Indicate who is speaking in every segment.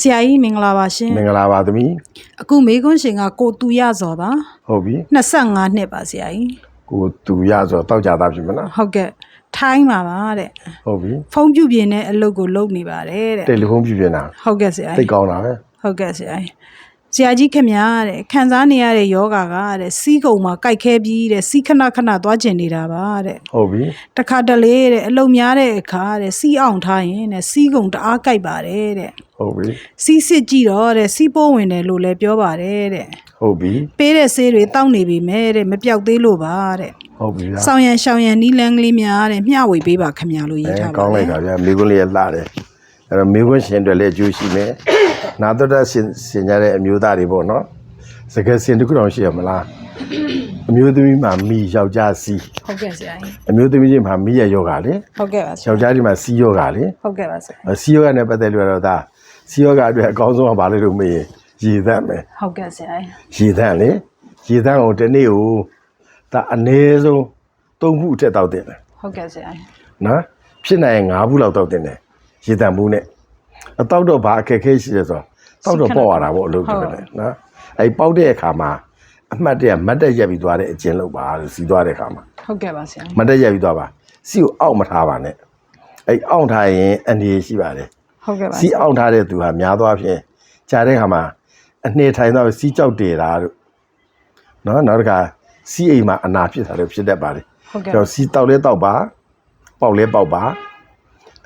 Speaker 1: ဆရာကြီးမင်္ဂလာပါရှင်
Speaker 2: မင်္ဂလာပါသမီး
Speaker 1: အခုမေကွန်းရှင်ကကိုတူရစော်ပါ
Speaker 2: ဟုတ်ပြီ
Speaker 1: 25နှစ်ပါဆရာကြီး
Speaker 2: ကိုသူရဆိုတောက်ကြသားဖြစ်မလား
Speaker 1: ဟုတ်ကဲ့ထိုင်းပါပါတဲ့
Speaker 2: ဟုတ်ပြီ
Speaker 1: ဖုန်းပြုတ်ပြင်းတဲ့အလုပ်ကိုလုပ်နေပါတယ်တဲ့
Speaker 2: တယ်လီဖုန်းပြပြနေတာ
Speaker 1: ဟုတ်ကဲ့ဆရာ
Speaker 2: သိ
Speaker 1: ကြီး
Speaker 2: ကောင်းတာပဲ
Speaker 1: ဟုတ်ကဲ့ဆရာကြီး ဆရာကြီးခင်ဗျားတဲ့ခံစားနေရတဲ့ယောဂါကတဲ့စီးကုံမှာကြိုက်ခဲပြီးတဲ့စီးခဏခဏသွားကျင်နေတာပါတဲ့
Speaker 2: ဟုတ်ပြီ
Speaker 1: တခါတလေတဲ့အလုံများတဲ့အခါတဲ့စီးအောင်ထားရင်တဲ့စီးကုံတအားကြိုက်ပါတယ်တဲ့
Speaker 2: ဟုတ်ပြီ
Speaker 1: စီးစစ်ကြည့်တော့တဲ့စီးပိုးဝင်တယ်လို့လည်းပြောပါတယ်တဲ့
Speaker 2: ဟုတ်ပြီ
Speaker 1: ပေးတဲ့ဆေးတွေတောက်နေပြီမဲ့တဲ့မပြောက်သေးလို့ပါတဲ့
Speaker 2: ဟုတ်ပြီလား
Speaker 1: ဆောင်ရန်ရှောင်ရန်နီးလန်းကလေးများတဲ့မျှဝေပေးပါခင်ဗျာလို့ရေး
Speaker 2: အဲ
Speaker 1: ထားပါ
Speaker 2: ကောင်းလိုက်တာဗျာမိကွန်းလေးရလှတယ်အဲ့တော့မိကွန်းရှင်တွေလည်းအကျိုးရှိမယ် နာတော်တာရှင်ရှင်ကြတဲ့အမျိုးသားတွေပေါ့နော်စကယ်စင်တစ်ခုတောင်ရှိရမလားအမျိုးသမီးမှာမိယောက်ျားစီး
Speaker 1: ဟုတ်ကဲ့ဆရာကြီး
Speaker 2: အမျိုးသမီးချင်းမှာမိရယောဂါလေ
Speaker 1: ဟုတ်ကဲ့ပါဆရာ
Speaker 2: ယောက်ျားချင်းမှာစီးယောဂါလေ
Speaker 1: ဟုတ်ကဲ့ပါဆရာ
Speaker 2: အဲစီးယောဂါနဲ့ပတ်သက်လို့တော့ဒါစီးယောဂါအတွက်အကောင်းဆုံးကဘာလဲလို့မေးရင်ရည်သက်မယ်
Speaker 1: ဟုတ်ကဲ့ဆရာကြီး
Speaker 2: ရေသန့်လေရေသန့်ကိုတစ်နေ့ကိုဒါအနည်းဆုံး၃ခုအထက်တောက်တင်တယ်
Speaker 1: ဟုတ်ကဲ့ဆရာကြီး
Speaker 2: နော်ဖြစ်နိုင်ရင်၅ခုလောက်တောက်တင်တယ်ရေသန့်ဘူးနဲ့ အတောက်တော့ဘာအခက်အခဲရှိလဲဆိုတော့တောက်တော့ပေါ့ရတာပေါ့အလုပ်တွေပဲနော်အဲ့ပေါက်တဲ့အခါမှာအမှတ်တရမတ်တက်ရက်ပြီးသွားတဲ့အကျဉ်းလုပ်ပါလို့စီးသွားတဲ့အခါမှာ
Speaker 1: ဟုတ်ကဲ့ပါဆရာကြီး
Speaker 2: မတ်တက်ရက်ပြီးသွားပါစီးကိုအောက်မထားပါနဲ့အဲ့အောက်ထားရင်အနေရှိပါတယ်
Speaker 1: ဟုတ်ကဲ့ပါ
Speaker 2: စီးအောင်ထားတဲ့သူဟာများသောအားဖြင့်ကြားတဲ့ခါမှာအနှစ်ထိုင်တော့စီးကြောက်တယ်တာတို့နော်နောက်တစ်ခါစီးအိမ်မှာအနာဖြစ်တာတို့ဖြစ်တတ်ပါတယ်
Speaker 1: ဟုတ်ကဲ့
Speaker 2: တော့စီးတောက်လဲတောက်ပါပေါက်လဲပေါက်ပါ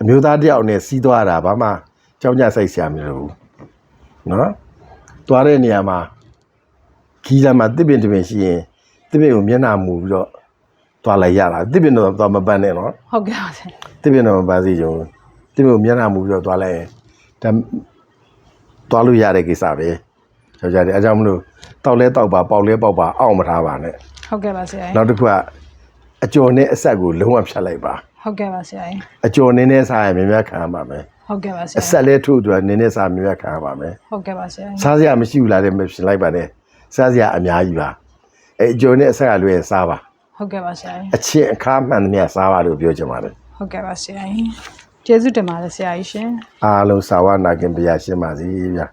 Speaker 2: အမျိုးသားတယောက်နဲ့စီးသွားတာဘာမှ ကြောက်ကြစိတ်ဆရာမလိုဘူးနော်သွားတဲ့နေရာမှာခီးလာမှာတစ်ပင်တစ်ပင်ရှိရင်တစ်ပင်ကိုမျက်နှာမူပြီးတော့သွားလိုက်ရတာတစ်ပင်တော့သွားမပန်းနဲ့နော်
Speaker 1: ဟုတ်ကဲ့ပါဆရာ
Speaker 2: တစ်ပြင်းတော့မပန်းစီကြုံတစ်ပြင်းကိုမျက်နှာမူပြီးတော့သွားလိုက်ရင်ဒါသွားလို့ရတဲ့ကိစ္စပဲယောက်ျားတွေအဲကြောင့်မလို့တောက်လဲတောက်ပါပေါက်လဲပေါက်ပါအောက်မထားပါနဲ့
Speaker 1: ဟုတ်ကဲ့ပါဆရာကြီး
Speaker 2: နောက်တစ်ခုကအကျော်နဲ့အဆက်ကိုလုံးဝဖြတ်လိုက်ပါ
Speaker 1: ဟုတ်ကဲ့ပါဆရာကြီး
Speaker 2: အကျော်နည်းနည်းစားရင်များများခံရပါမယ်
Speaker 1: ဟုတ်ကဲ့ပါဆရာ
Speaker 2: အဆက်လဲထုတ်သူကနည်းနည်းစားများများခံရပါမယ်
Speaker 1: ဟုတ်ကဲ့ပါဆရာကြီး
Speaker 2: စားစရာမရှိဘူးလားတဲ့မဖြစ်လိုက်ပါနဲ့စားစရာအများကြီးပါအဲအကျော်နဲ့အဆက်ကလွယ်ရင်စားပါ
Speaker 1: ဟုတ်ကဲ့ပါဆရာကြီး
Speaker 2: အချင်းအခါမှန်သမျှစားပါလို့ပြောချင်ပါတယ်
Speaker 1: ဟုတ်ကဲ့ပါဆရာကြီးကျေးဇူးတင်ပါတယ်ဆရာကြီးရှင်
Speaker 2: အားလုံးစာဝနာခင်ပြရရှင်းပါစေဗျာ